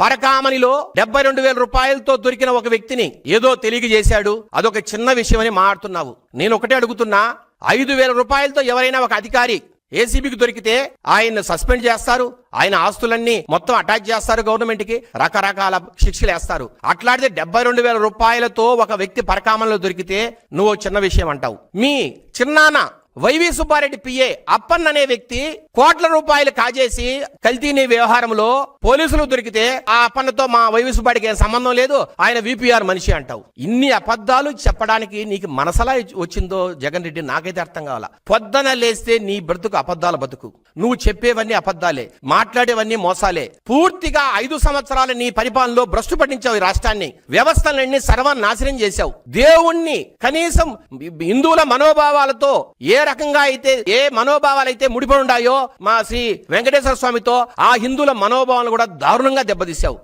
పరకామనిలో డెబ్బై రెండు వేల రూపాయలతో దొరికిన ఒక వ్యక్తిని ఏదో తెలియజేశాడు. అదొక చిన్న విషయమని మాట్లాడుతున్నావు. నేను ఒకటే అడుగుతున్నా ఐదు వేల రూపాయలతో ఎవరైనా ఒక అధికారి ఏసీబీకి దొరికితే ఆయన్ని సస్పెండ్ చేస్తారు ఆయన ఆస్తులన్నీ మొత్తం అటాచ్ చేస్తారు గవర్నమెంట్కి రకరకాల శిక్షలు వేస్తారు. అట్లాంటిది డెబ్బై రెండు వేల రూపాయలతో ఒక వ్యక్తి పరకామంలో దొరికితే నువ్వు చిన్న విషయం అంటావు. మీ చిన్నాన్న వైవి సుబ్బారెడ్డి పిఏ అప్పన్ అనే వ్యక్తి కోట్ల రూపాయలు కాజేసి కల్తీని వ్యవహారంలో పోలీసులు దొరికితే ఆ అప్పన్నతో మా వైవి సుబ్బారెడ్డికి ఏం సంబంధం లేదు. ఆయన విపిఆర్ మనిషి అంటావు. ఇన్ని అబద్ధాలు చెప్పడానికి నీకు మనసలా వచ్చిందో జగన్ రెడ్డి నాకైతే అర్థం కావాలా? పొద్దున లేస్తే నీ బ్రతుకు అబద్ధాల బతుకు. నువ్వు చెప్పేవన్నీ అబద్ధాలే మాట్లాడేవన్నీ మోసాలే. పూర్తిగా ఐదు సంవత్సరాల నీ పరిపాలనలో భ్రష్టు పట్టించావు ఈ రాష్ట్రాన్ని. వ్యవస్థలన్నీ సర్వనాశనం చేశావు. దేవుణ్ణి కనీసం హిందువుల మనోభావాలతో ఏ రకంగా అయితే ఏ మనోభావాలు అయితే ముడిపడి ఉన్నాయో మా శ్రీ వెంకటేశ్వర స్వామితో ఆ హిందువుల మనోభావాలను కూడా దారుణంగా దెబ్బతీశావు.